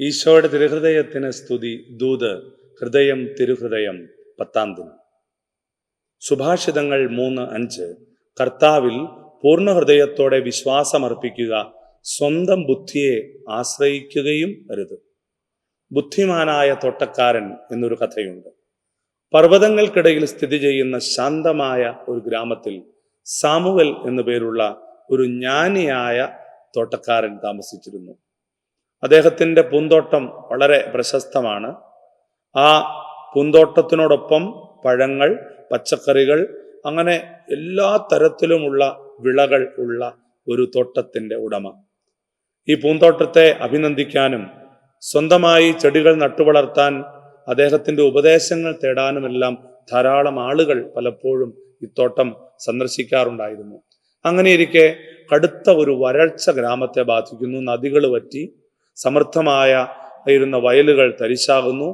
ഈശോയുടെ തിരുഹൃദയത്തിന് സ്തുതി. ദൂത് ഹൃദയം തിരുഹൃദയം. പത്താം ദിനം. സുഭാഷിതങ്ങൾ മൂന്ന് അഞ്ച്. കർത്താവിൽ പൂർണ ഹൃദയത്തോടെ വിശ്വാസമർപ്പിക്കുക സ്വന്തം ബുദ്ധിയെ ആശ്രയിക്കുകയും അരുത്. ബുദ്ധിമാനായ തോട്ടക്കാരൻ എന്നൊരു കഥയുണ്ട്. പർവതങ്ങൾക്കിടയിൽ സ്ഥിതി ചെയ്യുന്ന ശാന്തമായ ഒരു ഗ്രാമത്തിൽ സാമുവൽ എന്നു പേരുള്ള ഒരു ജ്ഞാനിയായ തോട്ടക്കാരൻ താമസിച്ചിരുന്നു. അദ്ദേഹത്തിന്റെ പൂന്തോട്ടം വളരെ പ്രശസ്തമാണ്. ആ പൂന്തോട്ടത്തിനോടൊപ്പം പഴങ്ങൾ പച്ചക്കറികൾ അങ്ങനെ എല്ലാ തരത്തിലുമുള്ള വിളകൾ ഉള്ള ഒരു തോട്ടത്തിന്റെ ഉടമ. ഈ പൂന്തോട്ടത്തെ അഭിനന്ദിക്കാനും സ്വന്തമായി ചെടികൾ നട്ടുവളർത്താൻ അദ്ദേഹത്തിന്റെ ഉപദേശങ്ങൾ തേടാനുമെല്ലാം ധാരാളം ആളുകൾ പലപ്പോഴും ഈ തോട്ടം സന്ദർശിക്കാറുണ്ടായിരുന്നു. അങ്ങനെയിരിക്കെ കടുത്ത ഒരു വരൾച്ച ഗ്രാമത്തെ ബാധിക്കുന്നു. നദികൾ വറ്റി സമൃദ്ധമായ ഇരുന്ന വയലുകൾ തരിശാകുന്നു.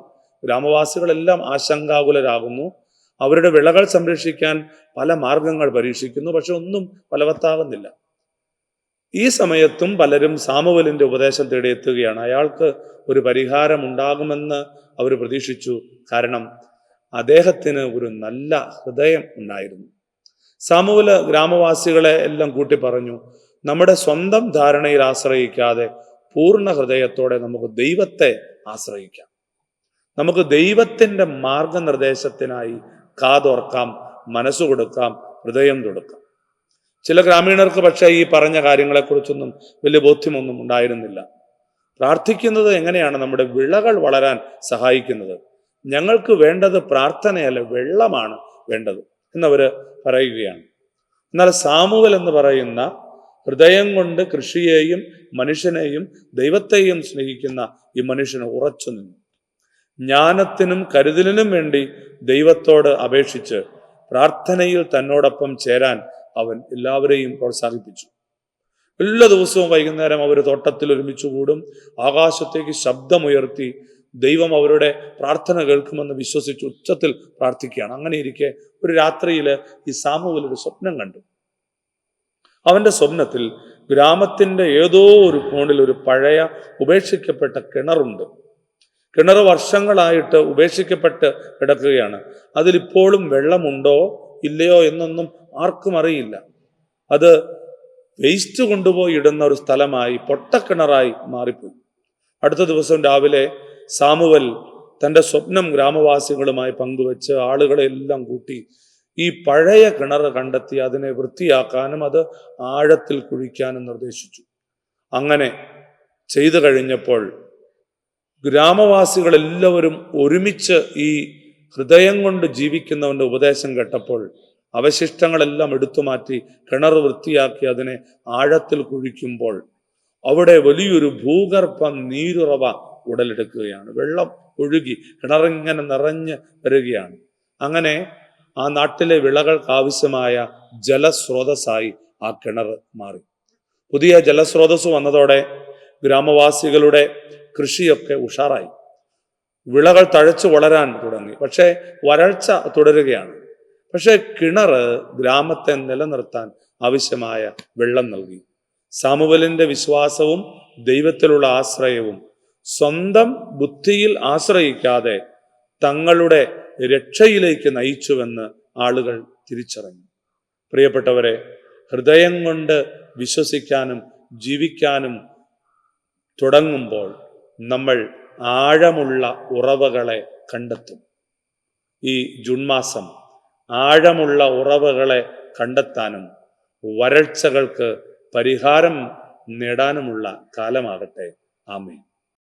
ഗ്രാമവാസികളെല്ലാം ആശങ്കാകുലരാകുന്നു. അവരുടെ വിളകൾ സംരക്ഷിക്കാൻ പല മാർഗങ്ങൾ പരീക്ഷിക്കുന്നു. പക്ഷെ ഒന്നും ഫലവത്താകുന്നില്ല. ഈ സമയത്തും പലരും സാമുവലിന്റെ ഉപദേശം തേടിയെത്തുകയാണ് അയാൾക്ക് ഒരു പരിഹാരം ഉണ്ടാകുമെന്ന് അവർ പ്രതീക്ഷിച്ചു. കാരണം അദ്ദേഹത്തിന് ഒരു നല്ല ഹൃദയം ഉണ്ടായിരുന്നു. സാമുവൽ ഗ്രാമവാസികളെ എല്ലാം കൂട്ടി പറഞ്ഞു നമ്മുടെ സ്വന്തം ധാരണയിൽ ആശ്രയിക്കാതെ പൂർണ ഹൃദയത്തോടെ നമുക്ക് ദൈവത്തെ ആശ്രയിക്കാം. നമുക്ക് ദൈവത്തിന്റെ മാർഗനിർദ്ദേശത്തിനായി കാതോർക്കാം മനസ്സ് കൊടുക്കാം ഹൃദയം കൊടുക്കാം ചില ഗ്രാമീണർക്ക് പക്ഷേ ഈ പറഞ്ഞ കാര്യങ്ങളെക്കുറിച്ചൊന്നും വലിയ ബോധ്യമൊന്നും ഉണ്ടായിരുന്നില്ല. പ്രാർത്ഥിക്കുന്നത് എങ്ങനെയാണ്? നമ്മുടെ വിളകൾ വളരാൻ സഹായിക്കുന്നത്. ഞങ്ങൾക്ക് വേണ്ടത് പ്രാർത്ഥനയല്ല വെള്ളമാണ് വേണ്ടത് എന്നവർ പറയുകയാണ്. എന്നാൽ സാമുവൽ എന്ന് പറയുന്ന ഹൃദയം കൊണ്ട് കൃഷിയെയും മനുഷ്യനെയും ദൈവത്തെയും സ്നേഹിക്കുന്ന ഈ മനുഷ്യന് ഉറച്ചു നിന്നു. ജ്ഞാനത്തിനും കരുതലിനും വേണ്ടി ദൈവത്തോട് അപേക്ഷിച്ച് പ്രാർത്ഥനയിൽ തന്നോടൊപ്പം ചേരാൻ അവൻ എല്ലാവരെയും പ്രോത്സാഹിപ്പിച്ചു. എല്ലാ ദിവസവും വൈകുന്നേരം അവർ തോട്ടത്തിൽ ഒരുമിച്ച് കൂടും. ആകാശത്തേക്ക് ശബ്ദമുയർത്തി ദൈവം അവരുടെ പ്രാർത്ഥന കേൾക്കുമെന്ന് വിശ്വസിച്ച് ഉച്ചത്തിൽ പ്രാർത്ഥിക്കുകയാണ്. അങ്ങനെ ഇരിക്കെ ഒരു രാത്രിയിൽ ഈ സാമുവിൽ ഒരു സ്വപ്നം കണ്ടു. അവന്റെ സ്വപ്നത്തിൽ ഗ്രാമത്തിന്റെ ഏതോ ഒരു കോണിൽ ഒരു പഴയ ഉപേക്ഷിക്കപ്പെട്ട കിണറുണ്ട്. കിണർ വർഷങ്ങളായിട്ട് ഉപേക്ഷിക്കപ്പെട്ട് കിടക്കുകയാണ്. അതിലിപ്പോഴും വെള്ളമുണ്ടോ ഇല്ലയോ എന്നൊന്നും ആർക്കും അറിയില്ല. അത് വേസ്റ്റ് കൊണ്ടുപോയി ഇടുന്ന ഒരു സ്ഥലമായി പൊട്ടക്കിണറായി മാറിപ്പോയി. അടുത്ത ദിവസം രാവിലെ സാമുവൽ തന്റെ സ്വപ്നം ഗ്രാമവാസികളുമായി പങ്കുവെച്ച് ആളുകളെ എല്ലാം കൂട്ടി ഈ പഴയ കിണർ കണ്ടെത്തി അതിനെ വൃത്തിയാക്കാനും അത് ആഴത്തിൽ കുഴിക്കാനും നിർദ്ദേശിച്ചു. അങ്ങനെ ചെയ്തു കഴിഞ്ഞപ്പോൾ ഗ്രാമവാസികളെല്ലാവരും ഒരുമിച്ച് ഈ ഹൃദയം കൊണ്ട് ജീവിക്കുന്നവന്റെ ഉപദേശം കേട്ടപ്പോൾ അവശിഷ്ടങ്ങളെല്ലാം എടുത്തു മാറ്റി കിണർ വൃത്തിയാക്കി അതിനെ ആഴത്തിൽ കുഴിക്കുമ്പോൾ അവിടെ വലിയൊരു ഭൂഗർഭ നീരുറവ ഉടലെടുക്കുകയാണ്. വെള്ളം ഒഴുകി കിണറിങ്ങനെ നിറഞ്ഞ് വരികയാണ്. അങ്ങനെ ആ നാട്ടിലെ വിളകൾക്ക് ആവശ്യമായ ജലസ്രോതസ്സായി ആ കിണർ മാറി. പുതിയ ജലസ്രോതസ് വന്നതോടെ ഗ്രാമവാസികളുടെ കൃഷിയൊക്കെ ഉഷാറായി. വിളകൾ തഴച്ചു വളരാൻ തുടങ്ങി. പക്ഷേ വരൾച്ച തുടരുകയാണ്. പക്ഷേ കിണർ ഗ്രാമത്തെ നിലനിർത്താൻ ആവശ്യമായ വെള്ളം നൽകി. സാമുവലിന്റെ വിശ്വാസവും ദൈവത്തിലുള്ള ആശ്രയവും സ്വന്തം ബുദ്ധിയിൽ ആശ്രയിക്കാതെ തങ്ങളുടെ രക്ഷയിലേക്ക് നയിച്ചുവെന്ന് ആളുകൾ തിരിച്ചറിഞ്ഞു. പ്രിയപ്പെട്ടവരെ ഹൃദയം കൊണ്ട് വിശ്വസിക്കാനും ജീവിക്കാനും തുടങ്ങുമ്പോൾ നമ്മൾ ആഴമുള്ള ഉറവകളെ കണ്ടെത്തും. ഈ ജൂൺ മാസം ആഴമുള്ള ഉറവകളെ കണ്ടെത്താനും വരൾച്ചകൾക്ക് പരിഹാരം നേടാനുമുള്ള കാലമാകട്ടെ. ആമേ